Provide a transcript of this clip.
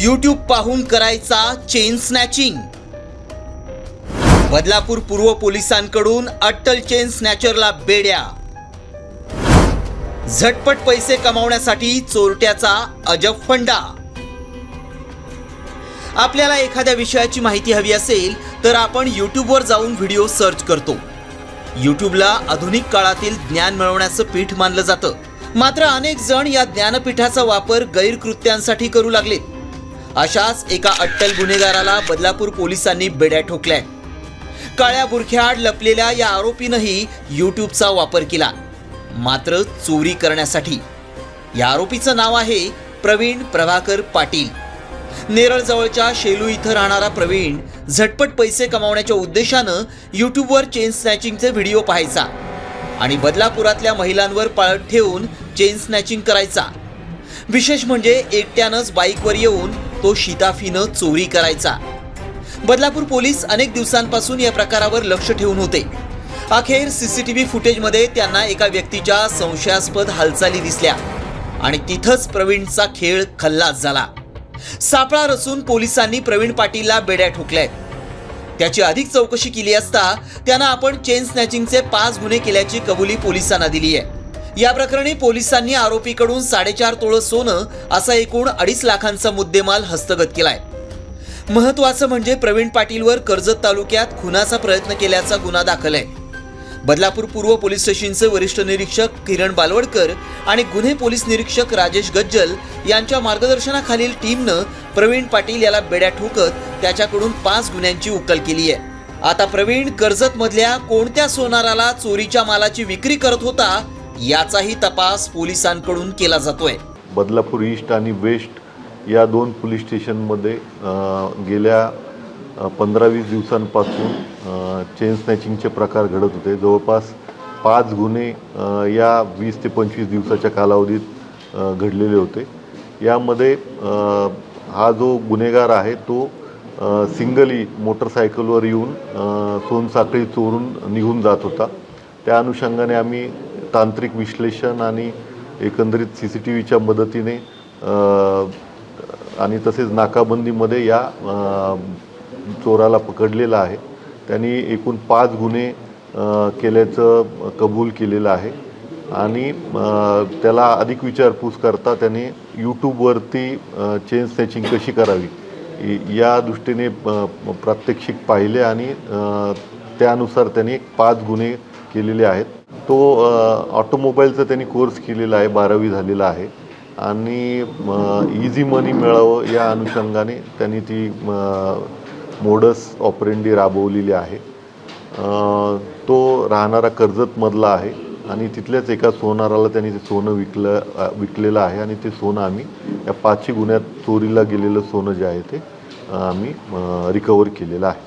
YouTube पाहून करायचा chain snatching Badlapur पूर्व पोलिसांकडून अट्टल चेन स्नॅचरला बेड्या. झटपट पैसे कमावण्यासाठी चोरट्याचा अजब फंडा. आपल्याला एखाद्या विषयाची माहिती हवी असेल तर आपण यूट्यूबवर जाऊन व्हिडिओ सर्च करतो. यूट्यूबला आधुनिक काळातील ज्ञान मिळवण्याचं पीठ मानलं जातं. मात्र अनेक जण या ज्ञानपीठाचा वापर गैरकृत्यांसाठी करू लागलेत. अशाच एका अट्टल गुन्हेगाराला बदलापूर पोलिसांनी बेड्या ठोकल्या. काळ्या बुरख्याआड लपलेल्या या आरोपीनंही यूट्यूबचा वापर केला. मात्र चोरी करण्यासाठी. या आरोपीचं नाव आहे प्रवीण प्रभाकर पाटील. नेरळजवळच्या शेलू इथं राहणारा प्रवीण झटपट पैसे कमावण्याच्या उद्देशानं यूट्यूबवर चेन स्नॅचिंगचे व्हिडिओ पाहायचा आणि बदलापुरातल्या महिलांवर पाळत ठेवून चेन स्नॅचिंग करायचा. विशेष म्हणजे एकट्यानंच बाईकवर येऊन तो शिताफीनं चोरी करायचा. बदलापूर पोलीस अनेक दिवसांपासून या प्रकारावर लक्ष ठेवून होते. अखेर सीसीटीव्ही फुटेजमध्ये त्यांना एका व्यक्तीच्या संशयास्पद हालचाली दिसल्या आणि तिथंच प्रवीणचा खेळ खल्लास झाला. सापळा रचून पोलिसांनी प्रवीण पाटीलला बेड्या ठोकल्यात. त्याची अधिक चौकशी केली असता त्यांना आपण चेन स्नॅचिंगचे पाच गुन्हे केल्याची कबुली पोलिसांना दिली आहे या प्रकरणी पोलिसांनी आरोपीकडून साडेचार तोळं सोनं असा एकूण अडीच लाखांचा मुद्देमाल हस्तगत केलाय. महत्वाचं म्हणजे प्रवीण पाटीलवर कर्जत तालुक्यात खुनाचा प्रयत्न केल्याचा गुन्हा दाखल आहे. बदलापूर पूर्व पोलीस स्टेशनचे वरिष्ठ निरीक्षक किरण बालवडकर आणि गुन्हे पोलीस निरीक्षक राजेश गज्जल यांच्या मार्गदर्शनाखालील टीमनं प्रवीण पाटील याला बेड्या ठोकत त्याच्याकडून पाच गुन्ह्यांची उकल केली आहे. आता प्रवीण कर्जत मधल्या कोणत्या सोनाराला चोरीच्या मालाची विक्री करत होता याचाही तपास पोलिसांकडून केला जातोय. बदलापूर ईस्ट आणि वेस्ट या दोन पोलीस स्टेशनमध्ये गेल्या पंधरा वीस दिवसांपासून चेन स्नॅचिंगचे प्रकार घडत होते. जवळपास पाच गुन्हे या वीस ते पंचवीस दिवसाच्या कालावधीत घडलेले होते. यामध्ये हा जो गुन्हेगार आहे तो सिंगली मोटरसायकलवर येऊन सोनसाखळी चोरून निघून जात होता. त्या अनुषंगाने आम्ही तांत्रिक विश्लेषण आणि एकंदरीत सी सी टी व्हीच्या मदतीने आणि तसेच नाकाबंदीमध्ये या चोराला पकडलेलं आहे. त्यांनी एकूण पाच गुन्हे केल्याचं कबूल केलेलं आहे. आणि त्याला अधिक विचारपूस करता त्याने यूट्यूबवरती चेन स्नॅचिंग कशी करावी या दृष्टीने प्रात्यक्षिक पाहिले आणि त्यानुसार त्याने पाच गुन्हे केलेले आहेत. तो ऑटोमोबाईलचा त्यांनी कोर्स केलेला आहे बारावी झालेला आहे. आणि इझी मनी मिळावं या अनुषंगाने त्यांनी ती मोडस ऑपरेंडी राबवलेली आहे. तो राहणारा कर्जतमधला आहे आणि तिथल्याच एका सोनाराला त्यांनी ते सोनं विकलं विकलेलं आहे आणि ते सोनं आम्ही या पाचशे गुन्ह्यात चोरीला गेलेलं सोनं जे आहे ते आम्ही रिकवर केलेलं आहे.